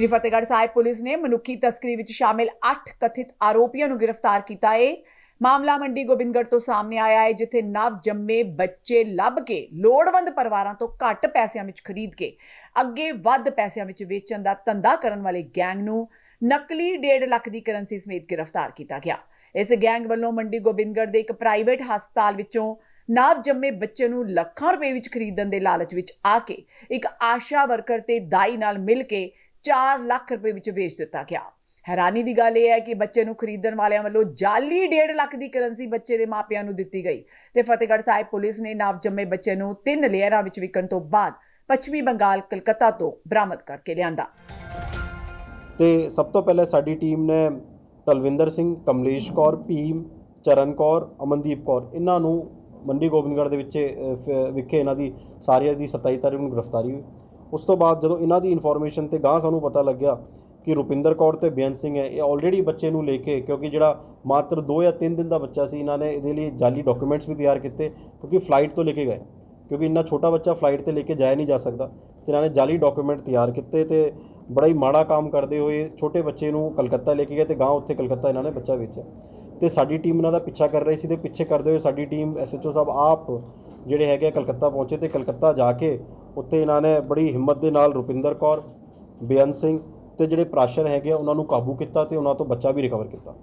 Shri Fatehgarh Sahib police ਨੇ ਮਨੁੱਖੀ ਤਸਕਰੀ ਵਿੱਚ ਸ਼ਾਮਿਲ 8 ਕਥਿਤ ਆਰੋਪੀਆਂ ਨੂੰ ਗ੍ਰਿਫਤਾਰ ਕੀਤਾ ਹੈ ਮਾਮਲਾ ਮੰਡੀ ਗੋਬਿੰਦਗੜ੍ਹ ਤੋਂ ਸਾਹਮਣੇ ਆਇਆ ਹੈ ਜਿੱਥੇ ਨਵ ਜੰਮੇ ਬੱਚੇ ਲੱਭ ਕੇ ਲੋੜਵੰਦ ਪਰਿਵਾਰਾਂ ਤੋਂ ਘੱਟ ਪੈਸਿਆਂ ਵਿੱਚ ਖਰੀਦ ਕੇ ਅੱਗੇ ਵੱਧ ਪੈਸਿਆਂ ਵਿੱਚ ਵੇਚਣ ਦਾ ਧੰਦਾ ਕਰਨ ਵਾਲੇ ਗੈਂਗ ਨੂੰ ਨਕਲੀ 1.5 ਲੱਖ ਦੀ ਕਰੰਸੀ ਸਮੇਤ ਗ੍ਰਿਫਤਾਰ ਕੀਤਾ ਗਿਆ। ਇਸ ਗੈਂਗ ਵੱਲੋਂ ਮੰਡੀ ਗੋਬਿੰਦਗੜ੍ਹ ਦੇ ਇੱਕ ਪ੍ਰਾਈਵੇਟ ਹਸਪਤਾਲ ਵਿੱਚੋਂ ਨਵ ਜੰਮੇ ਬੱਚੇ ਨੂੰ ਲੱਖਾਂ ਰੁਪਏ ਵਿੱਚ ਖਰੀਦਣ ਦੇ ਲਾਲਚ ਵਿੱਚ ਆ ਕੇ ਇੱਕ ਆਸ਼ਾ ਵਰਕਰ ਤੇ ਦਾਈ ਨਾਲ ਮਿਲ ਕੇ 4 ਲੱਖ ਰੁਪਏ ਵਿੱਚ ਵੇਚ ਦਿੱਤਾ ਗਿਆ। ਹੈਰਾਨੀ ਦੀ ਗੱਲ ਇਹ ਹੈ ਕਿ ਬੱਚੇ ਨੂੰ ਖਰੀਦਣ ਵਾਲਿਆਂ ਵੱਲੋਂ ਜਾਲੀ 1.5 ਲੱਖ ਦੀ ਕਰੰਸੀ ਬੱਚੇ ਦੇ ਮਾਪਿਆਂ ਨੂੰ ਦਿੱਤੀ ਗਈ ਤੇ ਫਤਿਹਗੜ੍ਹ ਸਾਹਿਬ ਪੁਲਿਸ ਨੇ ਨਵਜੰਮੇ ਬੱਚੇ ਨੂੰ ਤਿੰਨ ਲੇਅਰਾਂ ਵਿੱਚ ਵਿਕਣ ਤੋਂ ਬਾਅਦ ਪੱਛਮੀ ਬੰਗਾਲ, ਕਲਕੱਤਾ ਤੋਂ ਬਰਾਮਦ ਕਰਕੇ ਲਿਆਂਦਾ। ਤੇ ਸਭ ਤੋਂ ਪਹਿਲੇ ਸਾਡੀ ਟੀਮ ਨੇ ਤਲਵਿੰਦਰ ਸਿੰਘ, ਕਮਲੇਸ਼ ਕੌਰ, ਭੀਮ, ਚਰਨ ਕੌਰ, ਅਮਨਦੀਪ ਕੌਰ, ਇਹਨਾਂ ਨੂੰ ਮੰਡੀ ਗੋਬਿੰਦਗੜ੍ਹ ਦੇ ਵਿੱਚ ਵਿਖੇ ਇਹਨਾਂ ਦੀ ਸਾਰੀਆਂ ਦੀ 27 ਤਾਰੀਖ ਨੂੰ ਗ੍ਰਿਫਤਾਰੀ ਹੋਈ। ਉਸ ਤੋਂ ਬਾਅਦ ਜਦੋਂ ਇਹਨਾਂ ਦੀ ਇਨਫੋਰਮੇਸ਼ਨ ਤੇ ਗਾਂ ਸਾਨੂੰ ਪਤਾ ਲੱਗਿਆ ਕਿ ਰੁਪਿੰਦਰ ਕੌਰ ਤੇ ਬੇਅੰਤ ਸਿੰਘ ਹੈ, ਇਹ ਆਲਰੇਡੀ ਬੱਚੇ ਨੂੰ ਲੈ ਕੇ, ਕਿਉਂਕਿ ਜਿਹੜਾ ਮਾਤਰ 2 ਜਾਂ 3 ਦਿਨ ਦਾ ਬੱਚਾ ਸੀ, ਇਹਨਾਂ ਨੇ ਇਹਦੇ ਲਈ ਜਾਲੀ ਡਾਕੂਮੈਂਟਸ ਵੀ ਤਿਆਰ ਕੀਤੇ, ਕਿਉਂਕਿ ਫਲਾਈਟ ਤੋਂ ਲੈ ਕੇ ਗਏ। ਕਿਉਂਕਿ ਇੰਨਾ ਛੋਟਾ ਬੱਚਾ ਫਲਾਈਟ ਤੇ ਲੈ ਕੇ ਜਾਇਆ ਨਹੀਂ ਜਾ ਸਕਦਾ। ਤੇ ਇਹਨਾਂ ਨੇ ਜਾਲੀ ਡਾਕੂਮੈਂਟ ਤਿਆਰ ਕੀਤੇ ਤੇ ਬੜਾ ਹੀ ਮਾੜਾ ਕੰਮ ਕਰਦੇ ਹੋਏ ਛੋਟੇ ਬੱਚੇ ਨੂੰ ਕਲਕੱਤਾ ਲੈ ਕੇ ਗਏ ਤੇ ਗਾਂ ਉੱਥੇ ਕਲਕੱਤਾ ਇਹਨਾਂ ਨੇ ਬੱਚਾ ਵੇਚਿਆ। ਤੇ ਸਾਡੀ ਟੀਮ ਇਹਨਾਂ ਦਾ ਪਿੱਛਾ ਕਰ ਰਹੀ ਸੀ ਤੇ ਪਿੱਛੇ ਕਰਦੇ ਹੋਏ ਸਾਡੀ ਟੀਮ ਐਸਐਚਓ ਸਾਹਿਬ ਆਪ ਜਿਹੜੇ ਹੈਗੇ ਆ ਕਲਕੱਤਾ ਪਹੁੰਚੇ ਤੇ ਕਲਕੱਤਾ ਜਾ ਕੇ ਉੱਥੇ ਇਹਨਾਂ ਨੇ ਬੜੀ ਹਿੰਮਤ ਦੇ ਨਾਲ ਰੁਪਿੰਦਰ ਕੌਰ, ਬੇਅੰਤ ਸਿੰਘ ਤੇ ਜਿਹੜੇ ਪ੍ਰਾਸ਼ਰ ਹੈਗੇ ਆ, ਉਹਨਾਂ ਨੂੰ ਕਾਬੂ ਕੀਤਾ ਤੇ ਉਹਨਾਂ ਤੋਂ ਬੱਚਾ ਵੀ ਰਿਕਵਰ ਕੀਤਾ।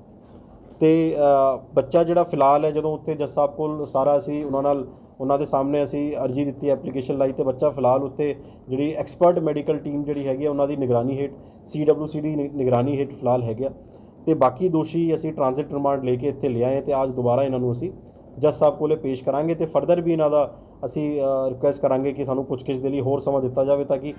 ਤੇ ਬੱਚਾ ਜਿਹੜਾ ਫਿਲਹਾਲ ਹੈ, ਜਦੋਂ ਉੱਥੇ ਜੱਜ ਸਾਹਿਬ ਕੋਲ ਸਾਰਾ ਅਸੀਂ ਉਹਨਾਂ ਨਾਲ, ਉਹਨਾਂ ਦੇ ਸਾਹਮਣੇ ਅਸੀਂ ਅਰਜੀ ਦਿੱਤੀ ਐਪਲੀਕੇਸ਼ਨ ਲਾਈ ਤੇ ਬੱਚਾ ਫਿਲਹਾਲ ਉੱਥੇ ਜਿਹੜੀ ਐਕਸਪਰਟ ਮੈਡੀਕਲ ਟੀਮ ਜਿਹੜੀ ਹੈਗੀ ਆ, ਉਹਨਾਂ ਦੀ ਨਿਗਰਾਨੀ ਹੇਠ ਸੀਡਬਲਯੂਸੀ ਦੀ ਨਿ- ਨਿਗਰਾਨੀ ਹੇਠ ਫਿਲਹਾਲ ਹੈਗਾ ਤੇ ਬਾਕੀ ਦੋਸ਼ੀ ਅਸੀਂ ਟ੍ਰਾਂਜ਼ਿਟ ਰਿਮਾਂਡ ਲੈ ਕੇ ਇੱਥੇ ਲਿਆਏ ਤੇ ਅੱਜ ਦੁਬਾਰਾ ਇਹਨਾਂ ਨੂੰ ਅਸੀਂ ਜੱਜ ਸਾਹਿਬ ਕੋਲੇ ਪੇਸ਼ ਕਰਾਂਗੇ ਤੇ ਫਰਦਰ ਵੀ ਇਹਨਾਂ ਦਾ ਅਸੀਂ ਰਿਕੁਐਸਟ ਕਰਾਂਗੇ ਕਿ ਸਾਨੂੰ ਪੁੱਛਗਿੱਛ ਦੇ ਲਈ ਹੋਰ ਸਮਾਂ ਦਿੱਤਾ ਜਾਵੇ ਤਾਂ ਕਿ